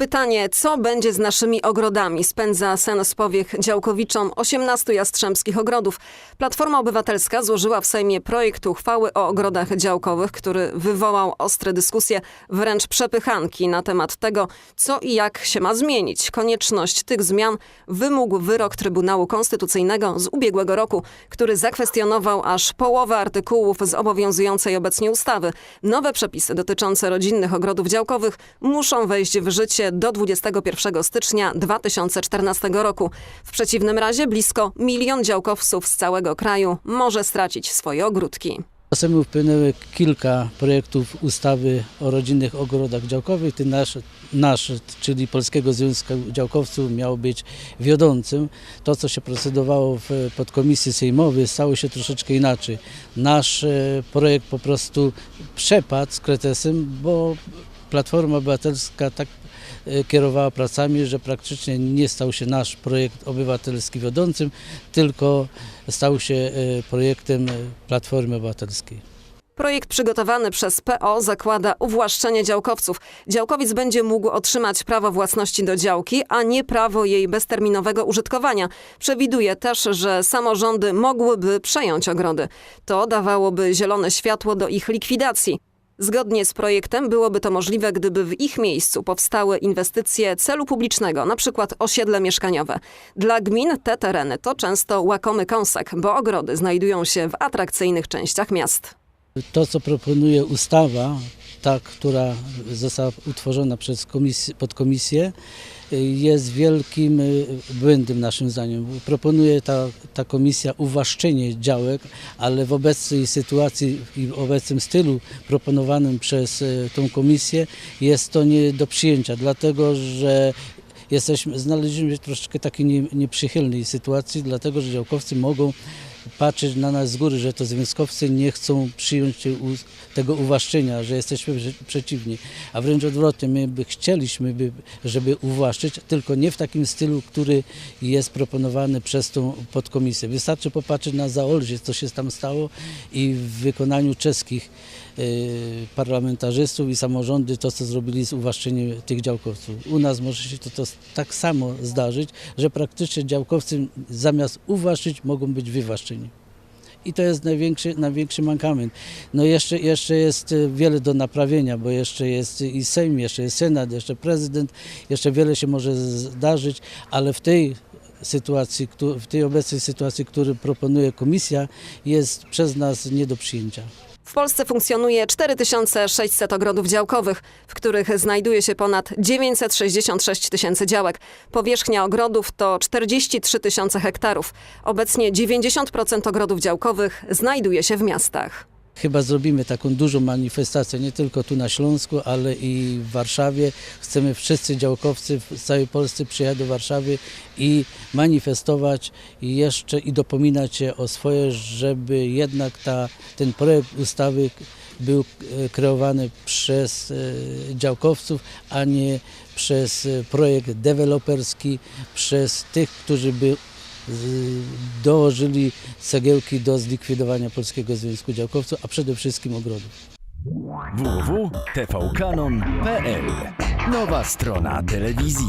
Pytanie, co będzie z naszymi ogrodami? Spędza sen z powiech działkowiczom 18 jastrzębskich ogrodów. Platforma Obywatelska złożyła w Sejmie projekt uchwały o ogrodach działkowych, który wywołał ostre dyskusje, wręcz przepychanki na temat tego, co i jak się ma zmienić. Konieczność tych zmian wymógł wyrok Trybunału Konstytucyjnego z ubiegłego roku, który zakwestionował aż połowę artykułów z obowiązującej obecnie ustawy. Nowe przepisy dotyczące rodzinnych ogrodów działkowych muszą wejść w życie do 21 stycznia 2014 roku. W przeciwnym razie blisko milion działkowców z całego kraju może stracić swoje ogródki. Sejmu wpłynęły kilka projektów ustawy o rodzinnych ogrodach działkowych. Ten nasz, nasz, czyli Polskiego Związku Działkowców miał być wiodącym. To, co się procedowało w podkomisji sejmowej stało się troszeczkę inaczej. Nasz e, projekt po prostu przepadł z kretesem, bo Platforma Obywatelska tak e, kierowała pracami, że praktycznie nie stał się nasz projekt obywatelski wiodącym, tylko stał się e, projektem e, Platformy Obywatelskiej. Projekt przygotowany przez PO zakłada uwłaszczenie działkowców. Działkowiec będzie mógł otrzymać prawo własności do działki, a nie prawo jej bezterminowego użytkowania. Przewiduje też, że samorządy mogłyby przejąć ogrody. To dawałoby zielone światło do ich likwidacji. Zgodnie z projektem byłoby to możliwe, gdyby w ich miejscu powstały inwestycje celu publicznego, np. osiedle mieszkaniowe. Dla gmin te tereny to często łakomy kąsek, bo ogrody znajdują się w atrakcyjnych częściach miast. To, co proponuje ustawa, ta, która została utworzona przez komisję, podkomisję, jest wielkim y, błędem naszym zdaniem. Proponuje ta, ta komisja uwłaszczenie działek, ale w obecnej sytuacji i w obecnym stylu proponowanym przez y, tą komisję jest to nie do przyjęcia, dlatego że jesteśmy, znaleźliśmy się w troszeczkę takiej nie, nieprzychylnej sytuacji, dlatego że działkowcy mogą patrzeć na nas z góry, że to związkowcy nie chcą przyjąć tego uwłaszczenia, że jesteśmy prze- przeciwni, a wręcz odwrotnie, my by chcieliśmy, by, żeby uwłaszczyć, tylko nie w takim stylu, który jest proponowany przez tą podkomisję. Wystarczy popatrzeć na Zaolzie, co się tam stało i w wykonaniu czeskich y, parlamentarzystów i samorządy to, co zrobili z uwłaszczeniem tych działkowców. U nas może się to, to tak samo zdarzyć, że praktycznie działkowcy zamiast uwłaszczyć mogą być wywłaszczeni. I to jest największy, największy mankament. No jeszcze, jeszcze jest y, wiele do naprawienia, bo jeszcze jest i Sejm, jeszcze jest Senat, jeszcze prezydent, jeszcze wiele się może zdarzyć, ale w tej sytuacji, w tej obecnej sytuacji, którą proponuje komisja, jest przez nas nie do przyjęcia. W Polsce funkcjonuje 4600 ogrodów działkowych, w których znajduje się ponad 966 tysięcy działek. Powierzchnia ogrodów to 43 tysiące hektarów. Obecnie 90% ogrodów działkowych znajduje się w miastach. Chyba zrobimy taką dużą manifestację, nie tylko tu na Śląsku, ale i w Warszawie. Chcemy wszyscy działkowcy w całej Polsce przyjechać do Warszawy i manifestować i jeszcze i dopominać się o swoje, żeby jednak ta, ten projekt ustawy był e, kreowany przez e, działkowców, a nie przez e, projekt deweloperski, przez tych, którzy by dołożyli cegiełki do zlikwidowania Polskiego Związku Działkowców, a przede wszystkim ogrodów. www.tvkanon.pl Nowa strona telewizji.